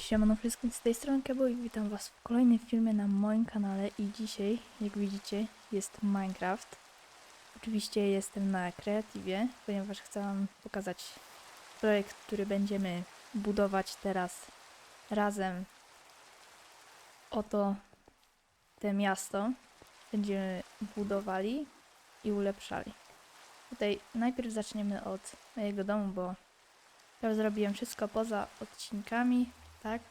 Siemano wszystkim z tej strony Kebo i witam was w kolejnym filmie na moim kanale i dzisiaj, jak widzicie, jest Minecraft. Oczywiście jestem na kreatywie, ponieważ chcę wam pokazać projekt, który będziemy budować teraz razem. Oto te miasto będziemy budowali i ulepszali. Tutaj najpierw zaczniemy od mojego domu, bo ja zrobiłem wszystko poza odcinkami, tak?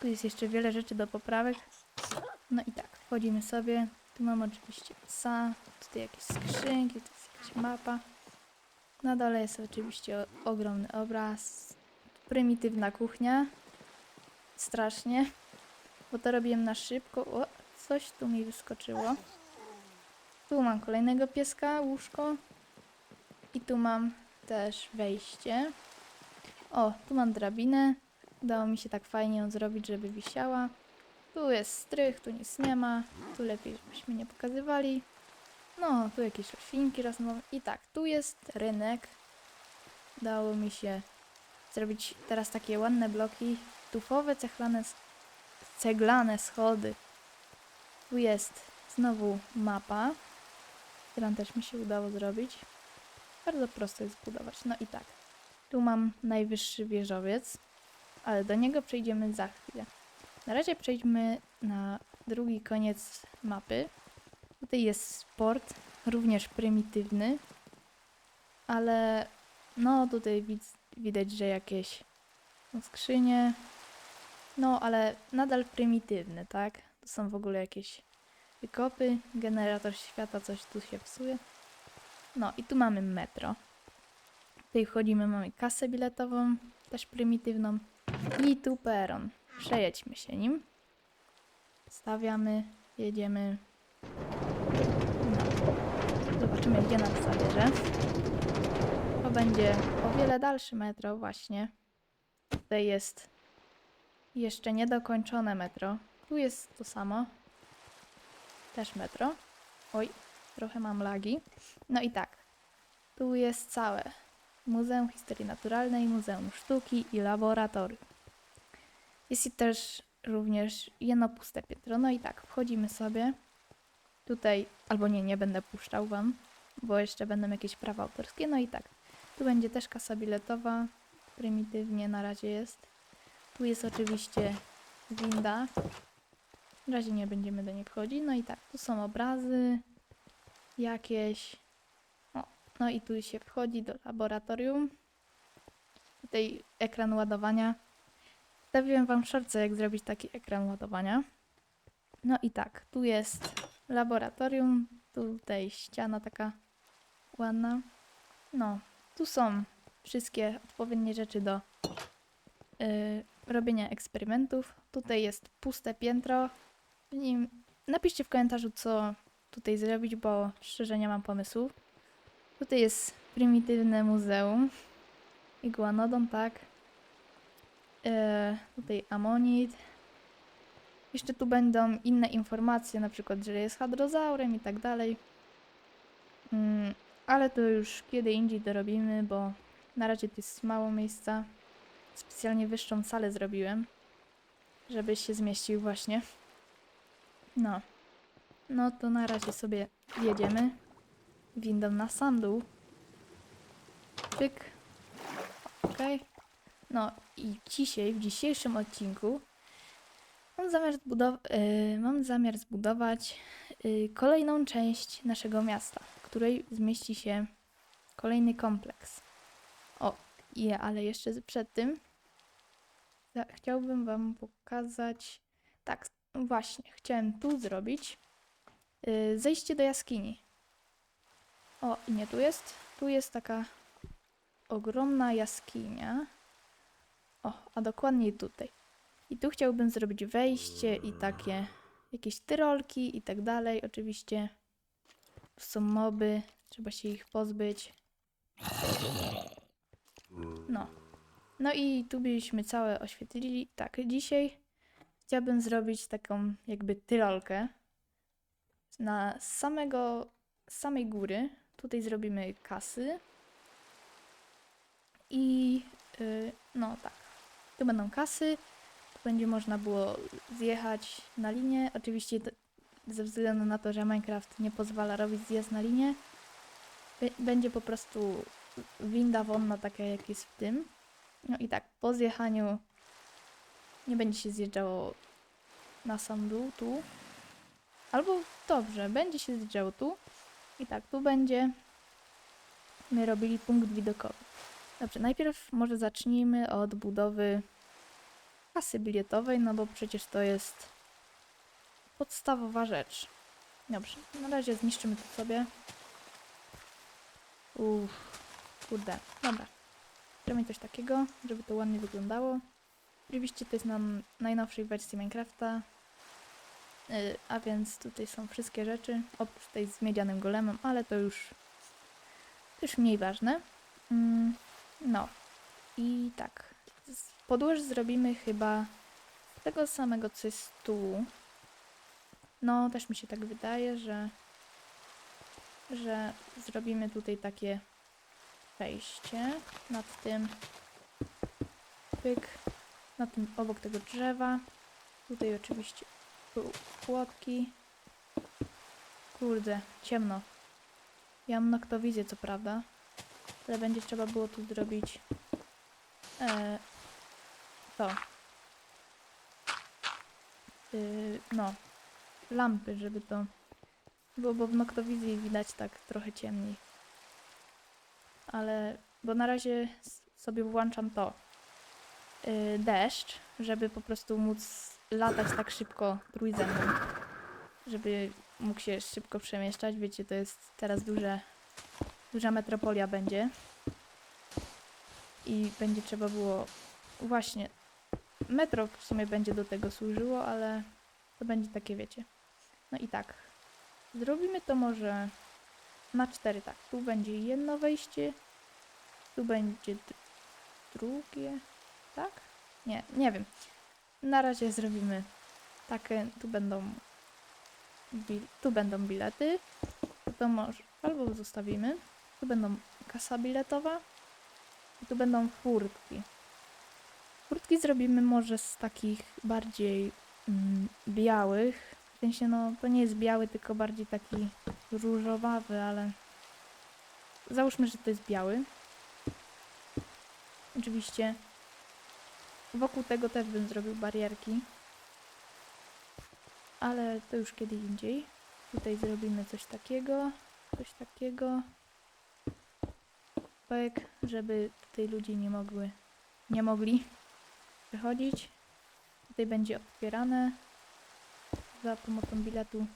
Tu jest jeszcze wiele rzeczy do poprawek. No i tak, wchodzimy sobie. Tu mam oczywiście psa, tutaj jakieś skrzynki, tu jest jakaś mapa. Na dole jest oczywiście ogromny obraz. Prymitywna kuchnia. Strasznie. Bo to robiłem na szybko. O, coś tu mi wyskoczyło. Tu mam kolejnego pieska, łóżko. I tu mam też wejście. O, tu mam drabinę. Udało mi się tak fajnie ją zrobić, żeby wisiała. Tu jest strych, tu nic nie ma. Tu lepiej, żebyśmy nie pokazywali. No, tu jakieś roślinki rosną. I tak, tu jest rynek. Udało mi się zrobić teraz takie ładne bloki. Tufowe, ceglane schody. Tu jest znowu mapa, którą też mi się udało zrobić. Bardzo prosto jest zbudować. No i tak. Tu mam najwyższy wieżowiec, ale do niego przejdziemy za chwilę. Na razie przejdźmy na drugi koniec mapy. Tutaj jest sport, również prymitywny, ale no tutaj widać, że jakieś skrzynie, no ale nadal prymitywny, tak? To są w ogóle jakieś wykopy, generator świata, coś tu się psuje. No i tu mamy metro. Tutaj wchodzimy, mamy kasę biletową, też prymitywną. I tu peron. Przejedźmy się nim. Stawiamy, jedziemy. No. Zobaczymy, gdzie nas zabierze. To będzie o wiele dalsze metro właśnie. Tutaj jest jeszcze niedokończone metro. Tu jest to samo. Też metro. Oj, trochę mam lagi. No i tak. Tu jest całe Muzeum Historii Naturalnej, Muzeum Sztuki i Laboratorium. Jest też również jedno puste piętro. No i tak, wchodzimy sobie. Tutaj, albo nie, nie będę puszczał Wam, bo jeszcze będą jakieś prawa autorskie. No i tak, tu będzie też kasa biletowa, prymitywnie na razie jest. Tu jest oczywiście winda. Na razie nie będziemy do niej wchodzić. No i tak, tu są obrazy jakieś. No i tu się wchodzi do laboratorium. Tutaj ekran ładowania. Wstawiłem wam szorce, jak zrobić taki ekran ładowania. No i tak, tu jest laboratorium, tutaj ściana taka ładna. No, tu są wszystkie odpowiednie rzeczy do y, robienia eksperymentów. Tutaj jest puste piętro. Napiszcie w komentarzu, co tutaj zrobić, bo szczerze nie mam pomysłów. Tutaj jest prymitywne muzeum. Iguanodon, tak. E, tutaj amonit. Jeszcze tu będą inne informacje, na przykład, że jest hadrozaurem i tak dalej. Mm, ale to już kiedy indziej dorobimy, bo na razie to jest mało miejsca. Specjalnie wyższą salę zrobiłem, żeby się zmieścił właśnie. No. No to na razie sobie jedziemy windą na sam dół. Pyk. No i dzisiaj, w dzisiejszym odcinku mam zamiar, zbudow- y, mam zamiar zbudować y, kolejną część naszego miasta, w której zmieści się kolejny kompleks. O, je, ale jeszcze przed tym chciałbym Wam pokazać. Tak, właśnie, chciałem tu zrobić y, zejście do jaskini. O, nie tu jest. Tu jest taka ogromna jaskinia. O, a dokładniej tutaj. I tu chciałbym zrobić wejście i takie jakieś tyrolki i tak dalej. Oczywiście są moby, trzeba się ich pozbyć. No. No i tu byśmy całe oświetlili. Tak, dzisiaj chciałbym zrobić taką jakby tyrolkę na samego samej góry. Tutaj zrobimy kasy. I y, no tak. Tu będą kasy, tu będzie można było zjechać na linię. Oczywiście ze względu na to, że Minecraft nie pozwala robić zjazd na linię, będzie po prostu winda wonna taka jak jest w tym. No i tak, po zjechaniu nie będzie się zjeżdżało na sam dół, tu. Albo dobrze, będzie się zjeżdżało tu. I tak, tu będzie my robili punkt widokowy. Dobrze, najpierw może zacznijmy od budowy kasy biletowej, no bo przecież to jest podstawowa rzecz. Dobrze, na razie zniszczymy to sobie. Uff, kurde, dobra. Zrobimy coś takiego, żeby to ładnie wyglądało. Oczywiście to jest na najnowszej wersji Minecrafta, a więc tutaj są wszystkie rzeczy, oprócz tej z miedzianym golemem, ale to już, już mniej ważne. Mm, no i tak, podłoż zrobimy chyba tego samego, co jest tu. No, też mi się tak wydaje, że, że zrobimy tutaj takie przejście nad tym, pyk, na tym obok tego drzewa. Tutaj oczywiście płotki. Kurde, ciemno. Ja mam noktowizję, co prawda, ale będzie trzeba było tu zrobić e, to. Yy, no, lampy, żeby to było, bo w noktowizji widać tak trochę ciemniej. Ale, bo na razie sobie włączam to. Yy, deszcz, żeby po prostu móc latać tak szybko trójzębem. Żeby mógł się szybko przemieszczać. Wiecie, to jest teraz duże, duża metropolia będzie. I będzie trzeba było właśnie metro w sumie będzie do tego służyło, ale to będzie takie, wiecie. No i tak. Zrobimy to może na cztery, tak. Tu będzie jedno wejście, tu będzie drugie, tak? Nie, nie wiem. Na razie zrobimy takie, tu będą tu będą bilety, to może albo zostawimy. Tu będą kasa biletowa tu będą furtki. Furtki zrobimy może z takich bardziej mm, białych. W sensie, no, to nie jest biały, tylko bardziej taki różowawy, ale załóżmy, że to jest biały. Oczywiście wokół tego też bym zrobił barierki, ale to już kiedy indziej. Tutaj zrobimy coś takiego, coś takiego. Pek, żeby tutaj ludzie nie mogły, nie mogli przechodzić. Tutaj będzie otwierane za pomocą biletu.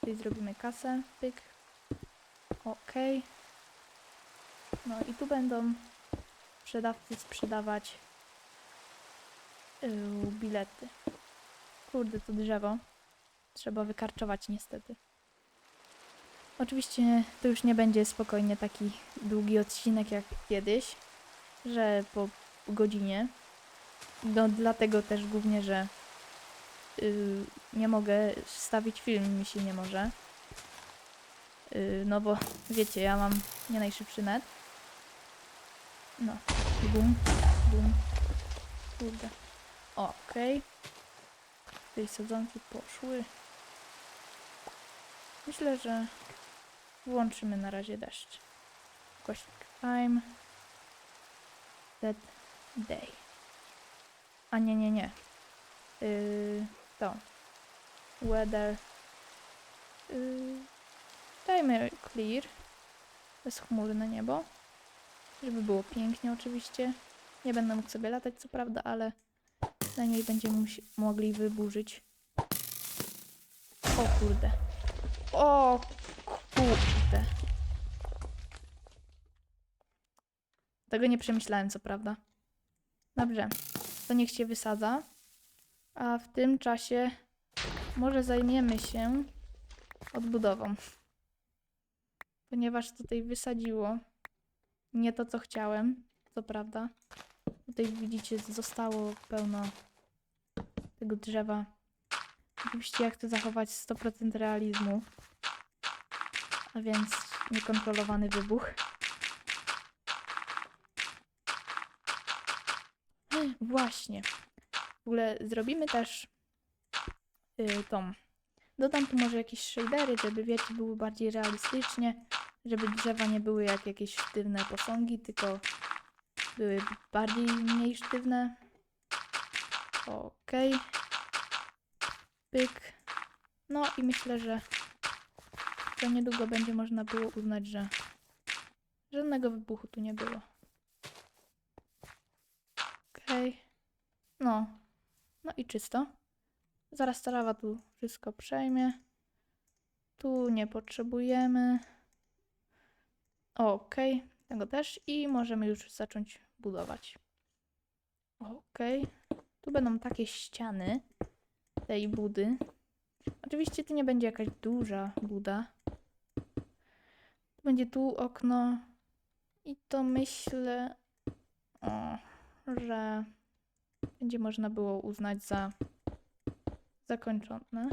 Tutaj zrobimy kasę, pyk. Ok. No i tu będą sprzedawcy sprzedawać yy, bilety. Kurde, to drzewo. Trzeba wykarczować niestety. Oczywiście to już nie będzie spokojnie taki długi odcinek jak kiedyś, że po godzinie. No dlatego też głównie, że yy, nie mogę wstawić film, mi się nie może. Yy, no bo wiecie, ja mam nie najszybszy net. No, bum, bum. Kurde. Okej. Tutaj sadzonki poszły. Myślę, że włączymy na razie deszcz. Kośnik time. That day. A nie, nie, nie. Yy, to. Weather. Yy, dajmy clear. Bezchmurne niebo. Żeby było pięknie oczywiście. Nie będę mógł sobie latać co prawda, ale na niej będziemy mogli wyburzyć. O kurde. O kurde. Tego nie przemyślałem, co prawda. Dobrze, to niech się wysadza. A w tym czasie może zajmiemy się odbudową. Ponieważ tutaj wysadziło nie to, co chciałem, co prawda. Tutaj widzicie, zostało pełno tego drzewa. Oczywiście ja chcę zachować 100% realizmu. A więc niekontrolowany wybuch. właśnie. W ogóle zrobimy też y, tą. Dodam tu może jakieś shadery, żeby wiecie, było bardziej realistycznie, żeby drzewa nie były jak jakieś sztywne posągi, tylko były bardziej mniej sztywne. Okej. Pyk. No i myślę, że za niedługo będzie można było uznać, że żadnego wybuchu tu nie było. Okej. No. No i czysto. Zaraz trawa tu wszystko przejmie. Tu nie potrzebujemy. Okej, tego też. I możemy już zacząć budować. Okej. Tu będą takie ściany tej budy. Oczywiście to nie będzie jakaś duża buda. Będzie tu okno. I to myślę, o, że będzie można było uznać za zakończone.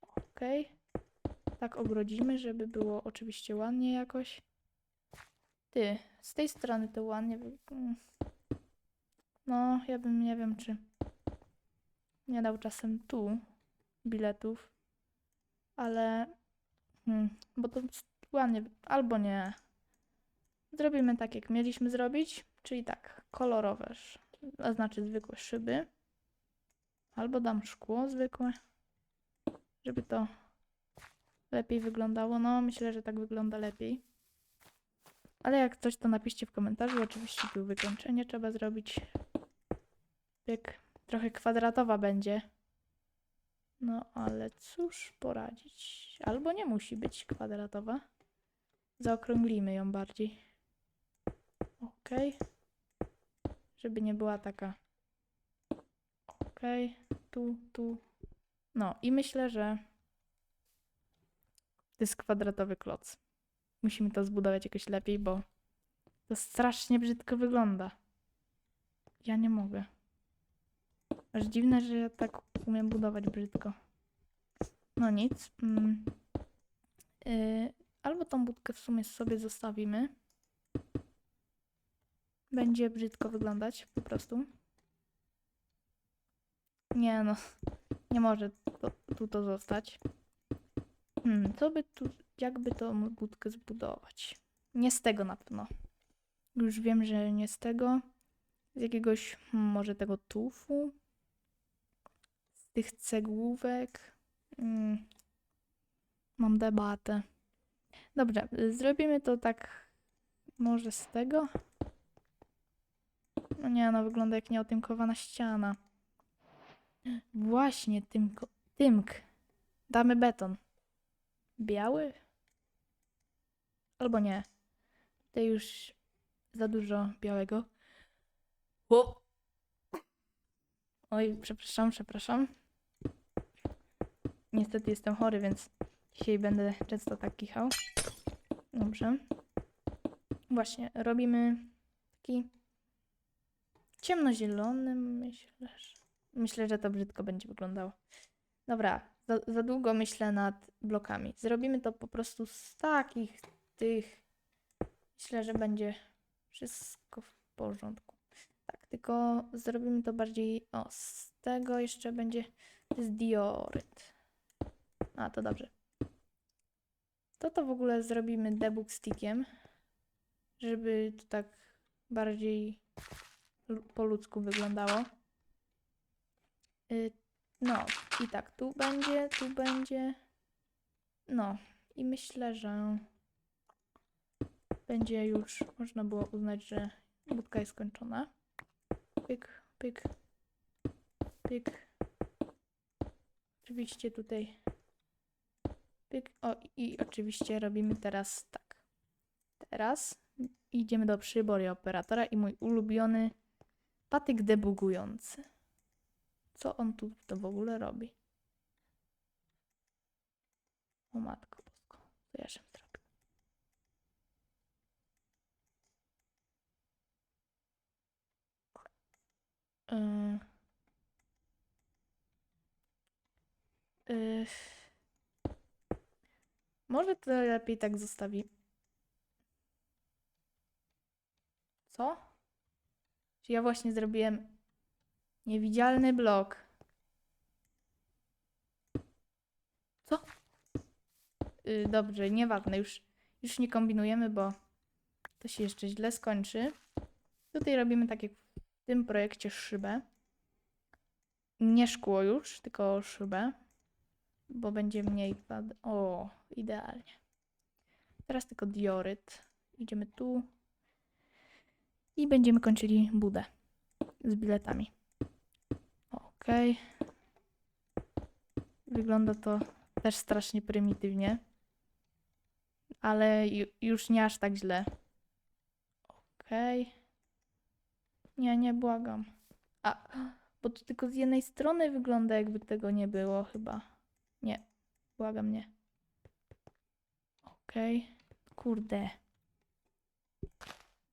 Ok. Tak ogrodzimy, żeby było oczywiście ładnie jakoś. Ty, z tej strony to ładnie. No, ja bym nie wiem, czy nie dał czasem tu biletów, ale hmm, bo to ładnie, albo nie. Zrobimy tak, jak mieliśmy zrobić, czyli tak, kolorowe, a znaczy zwykłe szyby. Albo dam szkło zwykłe, żeby to lepiej wyglądało. No, myślę, że tak wygląda lepiej. Ale jak coś, to napiszcie w komentarzu. Oczywiście tu wykończenie trzeba zrobić. Pyk. Trochę kwadratowa będzie. No, ale cóż poradzić. Albo nie musi być kwadratowa. Zaokrąglimy ją bardziej. Okej. Żeby nie była taka Okej, tu, tu. No i myślę, że to jest kwadratowy kloc. Musimy to zbudować jakoś lepiej, bo to strasznie brzydko wygląda. Ja nie mogę. Aż dziwne, że ja tak umiem budować brzydko. No nic. Mm. Yy, albo tą budkę w sumie sobie zostawimy. Będzie brzydko wyglądać po prostu. Nie no, nie może to, tu to zostać. Hmm, co by tu, jakby tą budkę zbudować? Nie z tego na pewno. Już wiem, że nie z tego. Z jakiegoś, hmm, może tego tufu? Z tych cegłówek? Hmm. Mam debatę. Dobrze, zrobimy to tak może z tego? No nie, no wygląda jak nieotynkowana ściana. Właśnie, tymko, tymk. Damy beton. Biały? Albo nie. Tutaj już za dużo białego. O! Oj, przepraszam, przepraszam. Niestety jestem chory, więc dzisiaj będę często tak kichał. Dobrze. Właśnie, robimy taki ciemnozielony, myślę, że... Myślę, że to brzydko będzie wyglądało. Dobra, za, za długo myślę nad blokami. Zrobimy to po prostu z takich tych. Myślę, że będzie wszystko w porządku. Tak, tylko zrobimy to bardziej. O, z tego jeszcze będzie z dioryt. A, to dobrze. To to w ogóle zrobimy debug stickiem, żeby to tak bardziej po ludzku wyglądało. Y, No, i tak, tu będzie, tu będzie. No, i myślę, że będzie już można było uznać, że budka jest skończona. Pyk, pyk, pyk. Oczywiście tutaj pyk. O, i oczywiście robimy teraz tak. Teraz idziemy do przyboru operatora i mój ulubiony patyk debugujący. Co on tu to w ogóle robi? O matko bosko, co ja się zrobił? Yy. Yy. Może to lepiej tak zostawi. Co? Czy ja właśnie zrobiłem niewidzialny blok? Co? Yy, dobrze, nieważne, już, już nie kombinujemy, bo to się jeszcze źle skończy. Tutaj robimy tak jak w tym projekcie szybę. Nie szkło już, tylko szybę, bo będzie mniej pad. O, idealnie. Teraz tylko dioryt. Idziemy tu i będziemy kończyli budę z biletami. Ok. Wygląda to też strasznie prymitywnie, ale ju- już nie aż tak źle. Okej. Nie, nie, błagam. A, bo to tylko z jednej strony wygląda, jakby tego nie było, chyba. Nie, błagam, nie. Okej. Kurde.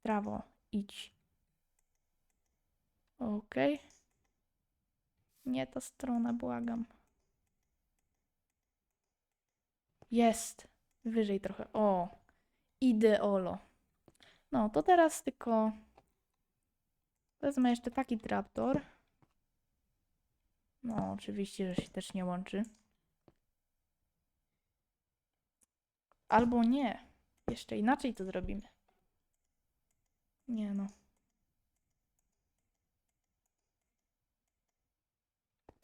Prawo, idź. Okej. Nie ta strona, błagam. Jest. Wyżej trochę. O. Ideolo. No, to teraz tylko wezmę jeszcze taki traptor. No, oczywiście, że się też nie łączy. Albo nie. Jeszcze inaczej to zrobimy. Nie no.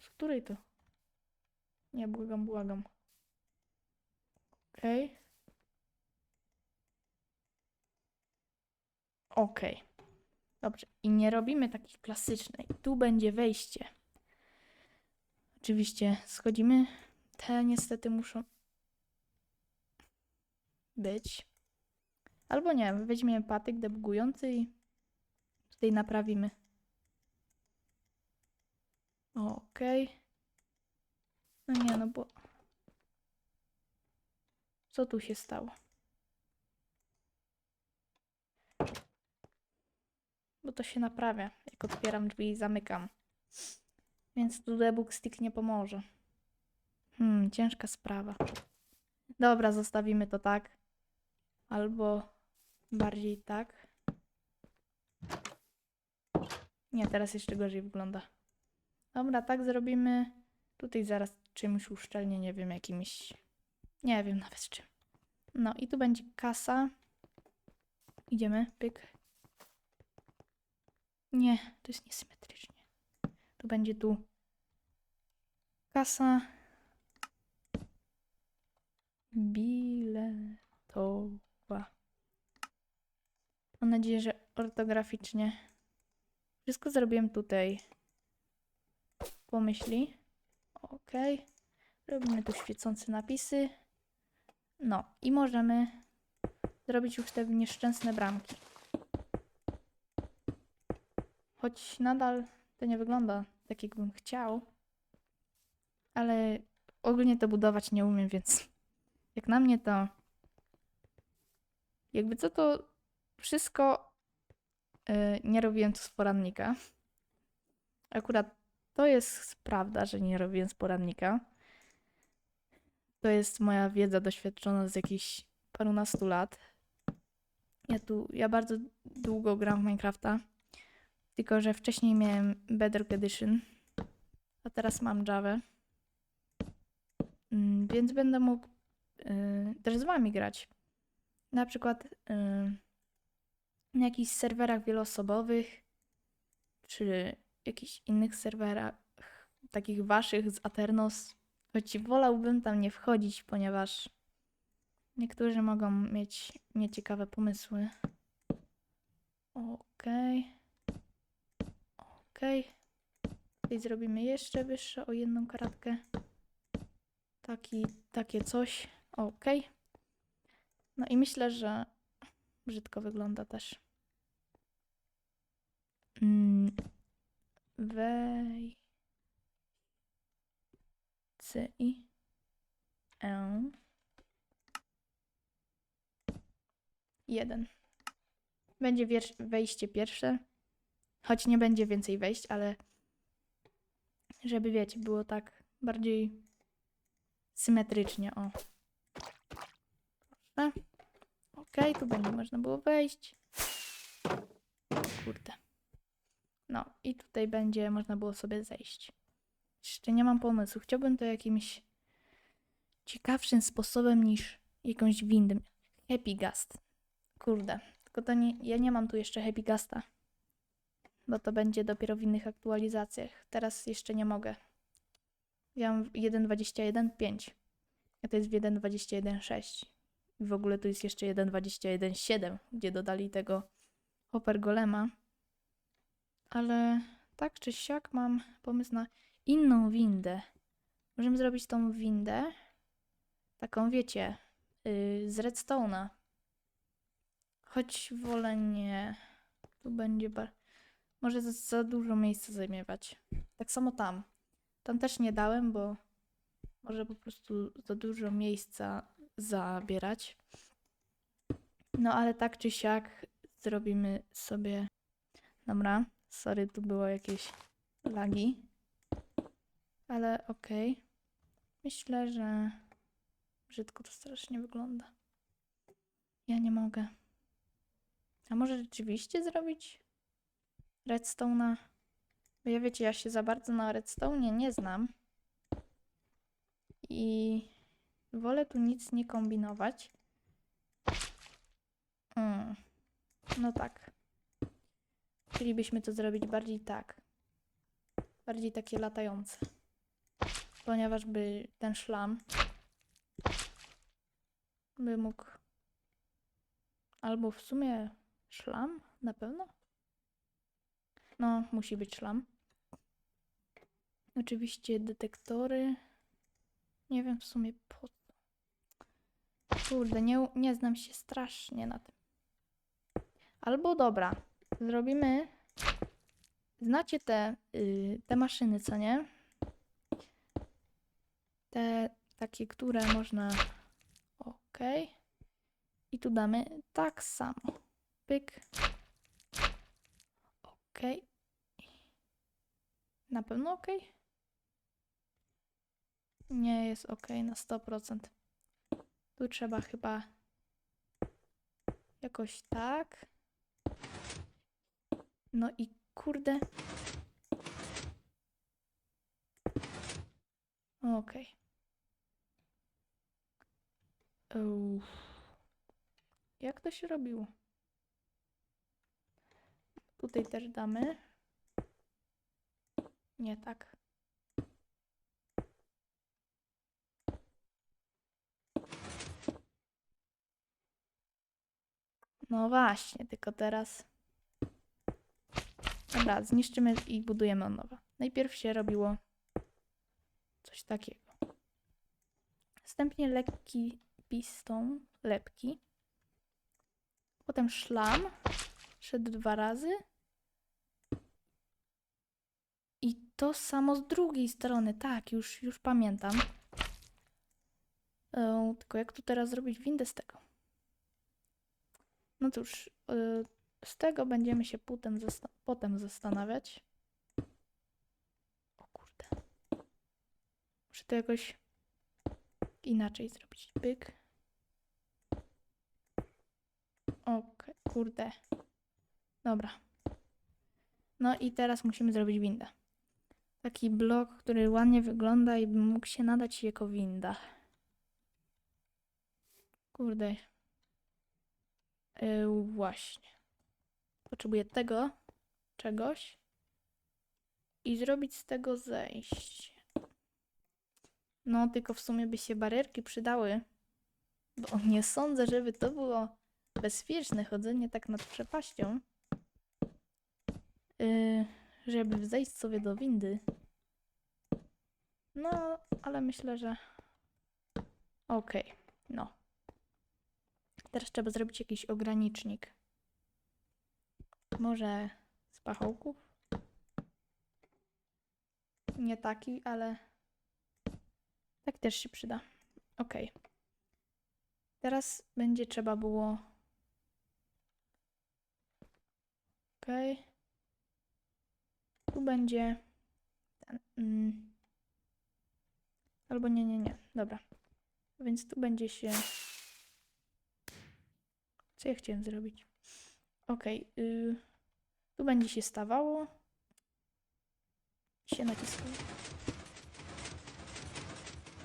Z której to? Nie, błagam, błagam. Okej. Okej. Dobrze. I nie robimy takiej klasycznej. Tu będzie wejście. Oczywiście schodzimy. Te niestety muszą być. Albo nie, weźmiemy patyk debugujący i tutaj naprawimy. Okej. No nie, no bo... Co tu się stało? Bo to się naprawia, jak otwieram drzwi i zamykam. Więc tu debug stick nie pomoże. Hmm, ciężka sprawa. Dobra, zostawimy to tak. Albo bardziej tak. Nie, teraz jeszcze gorzej wygląda. Dobra, tak zrobimy. Tutaj zaraz czymś uszczelnie, nie wiem, jakimś. Nie wiem nawet czym. No i tu będzie kasa. Idziemy, pyk. Nie, to jest niesymetrycznie. Tu będzie tu kasa. Biletowa. Mam nadzieję, że ortograficznie. Wszystko zrobiłem tutaj. Pomyśli. Ok. Robimy tu świecące napisy. No i możemy zrobić już te nieszczęsne bramki. Choć nadal to nie wygląda tak, jakbym chciał. Ale ogólnie to budować nie umiem, więc jak na mnie to. Jakby co to wszystko yy, nie robiłem to z poradnika. Akurat to jest prawda, że nie robiłem z poradnika. To jest moja wiedza doświadczona z jakichś parunastu lat. Ja tu, ja bardzo długo gram w Minecrafta. Tylko, że wcześniej miałem Bedrock Edition, a teraz mam Java. Mm, Więc będę mógł y, też z wami grać. Na przykład y, na jakichś serwerach wieloosobowych, czy jakichś innych serwerach, takich waszych z Aternos. Choć wolałbym tam nie wchodzić, ponieważ niektórzy mogą mieć nieciekawe pomysły. Okej. Okej. Tutaj zrobimy jeszcze wyższe o jedną kratkę. Taki, takie coś. Okej. No i myślę, że brzydko wygląda też. Mm. Wej. C i. Jeden. Będzie wejście pierwsze. Choć nie będzie więcej wejść, ale żeby wiecie, było tak bardziej symetrycznie. O. Proszę. Ok, tu będzie można było wejść. Kurde. No i tutaj będzie można było sobie zejść. Jeszcze nie mam pomysłu. Chciałbym to jakimś ciekawszym sposobem niż jakąś windę. Happy Gast. Kurde. Tylko to nie, ja nie mam tu jeszcze Happy Gasta. Bo to będzie dopiero w innych aktualizacjach. Teraz jeszcze nie mogę. Ja mam w 1.21.5. A to jest w 1.21.6. I w ogóle tu jest jeszcze 1.21.7, gdzie dodali tego Hopper Golema. Ale tak czy siak mam pomysł na inną windę. Możemy zrobić tą windę taką, wiecie, yy, z redstone'a. Choć wolę nie. Tu będzie bar... Może za, dużo miejsca zajmować. Tak samo tam. Tam też nie dałem, bo może po prostu za dużo miejsca zabierać. No ale tak czy siak zrobimy sobie. Dobra, sorry, tu było jakieś lagi. Ale okej. Myślę, że brzydko to strasznie wygląda. Ja nie mogę. A może rzeczywiście zrobić redstone'a? Bo ja wiecie, ja się za bardzo na redstone nie znam. I wolę tu nic nie kombinować. Mm. No tak. Chcielibyśmy to zrobić bardziej tak. Bardziej takie latające. Ponieważ by ten szlam by mógł albo w sumie szlam na pewno? No, musi być szlam. Oczywiście detektory. Nie wiem w sumie po co. Kurde, nie, nie znam się strasznie na tym. Albo dobra, zrobimy. Znacie te, y, te maszyny, co nie? Te takie, które można. Ok. I tu damy tak samo. Pyk. Ok. Na pewno ok? Nie jest ok na 100%. Tu trzeba chyba jakoś tak. No i kurde. Okej. Uff. Jak to się robiło? Tutaj też damy. Nie tak. No właśnie, tylko teraz. Dobra, zniszczymy i budujemy od nowa. Najpierw się robiło coś takiego. Następnie lekki piston, lepki. Potem szlam. Szedł dwa razy. I to samo z drugiej strony. Tak, już, już pamiętam. E, tylko jak tu teraz zrobić windę z tego? No cóż, y, z tego będziemy się potem, zasta- potem zastanawiać. O kurde. Muszę to jakoś inaczej zrobić. Pyk. Okej, kurde. Dobra. No i teraz musimy zrobić windę. Taki blok, który ładnie wygląda i mógł się nadać jako winda. Kurde. Yy, właśnie. Potrzebuję tego, czegoś i zrobić z tego zejście. No, tylko w sumie by się barierki przydały, bo nie sądzę, żeby to było bezpieczne chodzenie tak nad przepaścią. Yy, żeby zejść sobie do windy. No, ale myślę, że okej, no. Teraz trzeba zrobić jakiś ogranicznik. Może z pachołków? Nie taki, ale tak też się przyda. Ok. Teraz będzie trzeba było. Ok. Tu będzie ten. Mm. Albo nie, nie, nie. Dobra. Więc tu będzie się. Co ja chciałem zrobić? Ok. Tu będzie się stawało się naciskało.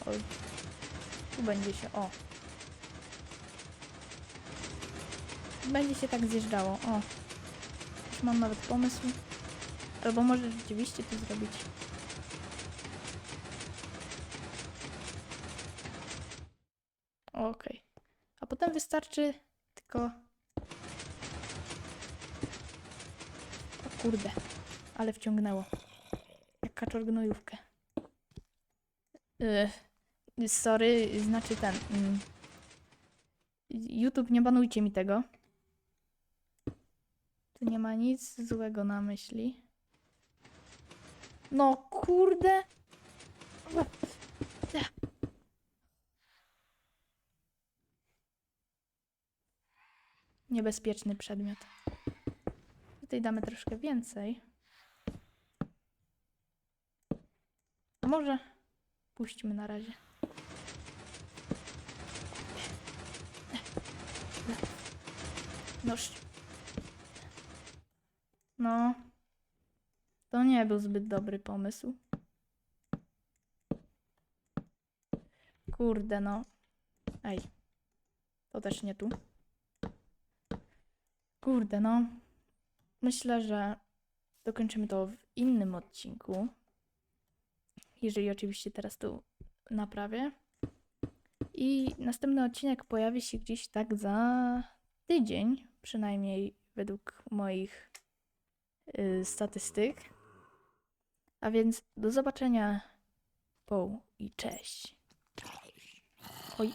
Oj. Tu będzie się, o. Będzie się tak zjeżdżało, o. Już mam nawet pomysł. Albo może rzeczywiście to zrobić. Okej. A potem wystarczy tylko... O kurde, ale wciągnęło. Jak kaczor gnojówkę. Yy, sorry, znaczy ten... Mm, YouTube, nie banujcie mi tego. Tu nie ma nic złego na myśli. No kurde. Niebezpieczny przedmiot. Tutaj damy troszkę więcej. A może puśćmy na razie. No. To nie był zbyt dobry pomysł. Kurde, no. Ej. To też nie tu. Kurde, no. Myślę, że dokończymy to w innym odcinku. Jeżeli oczywiście teraz tu naprawię. I następny odcinek pojawi się gdzieś tak za tydzień, przynajmniej według moich y, statystyk. A więc do zobaczenia. Po i cześć. Oj.